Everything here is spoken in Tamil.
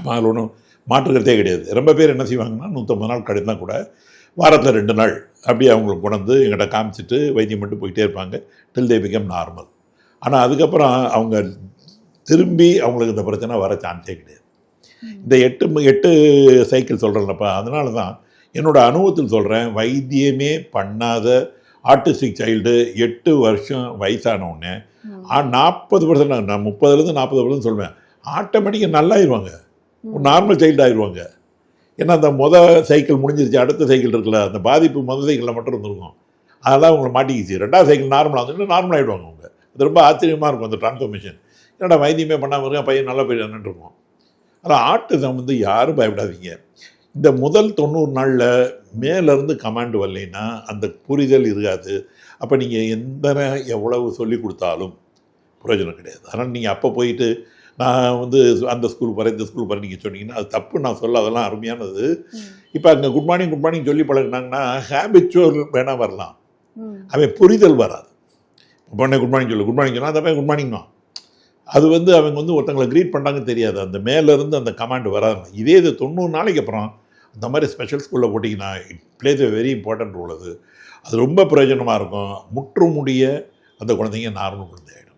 ஆமாம் அதில் ஒன்றும் மாற்றுக்கிறதே கிடையாது. ரொம்ப பேர் என்ன செய்வாங்கன்னா நூற்றம்பது நாள் கழிந்தா கூட வாரத்தில் ரெண்டு நாள் அப்படியே அவங்களுக்கு கொண்டு எங்கிட்ட காமிச்சிட்டு வைத்தியம் பண்ணிட்டு போயிட்டே இருப்பாங்க. டில் தே பிகம் நார்மல் ஆனால் அதுக்கப்புறம் அவங்க திரும்பி அவங்களுக்கு இந்த பிரச்சனை வர சான்ஸே கிடையாது. இந்த எட்டு எட்டு சைக்கிள் சொல்கிறேன்லப்பா அதனால தான் என்னோட அனுபவத்தில் சொல்கிறேன் வைத்தியமே பண்ணாத ஆர்டிஸ்டிக் சைல்டு எட்டு வருஷம் வயசான உடனே நாற்பது பர்சன்ட் நான் முப்பதுலேருந்து நாற்பது பர்சன்ட் சொல்வேன். ஆட்டோமேட்டிக்காக நல்லாயிருவாங்க. நார்மல் சைல்டு ஆயிடுவாங்க ஏன்னா அந்த மொதல் சைக்கிள் முடிஞ்சிருச்சு அடுத்த சைக்கிள் இருக்குல்ல அந்த பாதிப்பு மொதல் சைக்கிளில் மட்டும் இருந்திருக்கும். அதெல்லாம் அவங்களை மாட்டிக்கிச்சு. ரெண்டாவது சைக்கிள் நார்மலாக வந்து நார்மல் ஆகிடுவாங்க அவங்க. அது ரொம்ப ஆச்சரியமாக இருக்கும் அந்த டிரான்ஸ்ஃபர்மேஷன் என்னடா வைத்தியமே பண்ணாமல் இருக்கேன் பையன் நல்லா போயிட்டு இருக்கும் ஆனால் ஆட்டிசம் வந்து யாரும் பயப்படாதீங்க. இந்த முதல் தொண்ணூறு நாளில் மேலேருந்து கமாண்ட் வரலைன்னா அந்த புரிதல் இருக்காது. அப்போ நீங்கள் எந்த எவ்வளவு சொல்லி கொடுத்தாலும் பிரயோஜனம் கிடையாது. அதனால் நீங்கள் அப்போ போயிட்டு நான் வந்து அந்த ஸ்கூல் போகிறேன் இந்த ஸ்கூல் போகிறேன் நீங்கள் சொன்னீங்கன்னா அது தப்பு. நான் சொல்ல அதெல்லாம் அருமையானது. இப்போ அங்கே குட் மார்னிங் குட் மார்னிங் சொல்லி பழகினாங்கன்னா ஹேபிச்சுவல் வேணால் வரலாம். அவன் புரிதல் வராது. உடனே குட் மார்னிங் சொல்லு குட் மார்னிங் சொன்னால் அந்த குட் மார்னிங் தான் அது வந்து அவங்க வந்து ஒருத்தங்களை க்ரீட் பண்ணுறாங்கன்னு தெரியாது. அந்த மேலேருந்து அந்த கமாண்ட் வராது. இதே இது தொண்ணூறு நாளைக்கு அப்புறம் அந்த மாதிரி ஸ்பெஷல் ஸ்கூலில் போட்டிங்கன்னா it plays a very important role அது. அது ரொம்ப பிரயோஜனமாக இருக்கும். முற்று முடிய அந்த குழந்தைங்க நார்மல் குழந்தை ஆகிடும்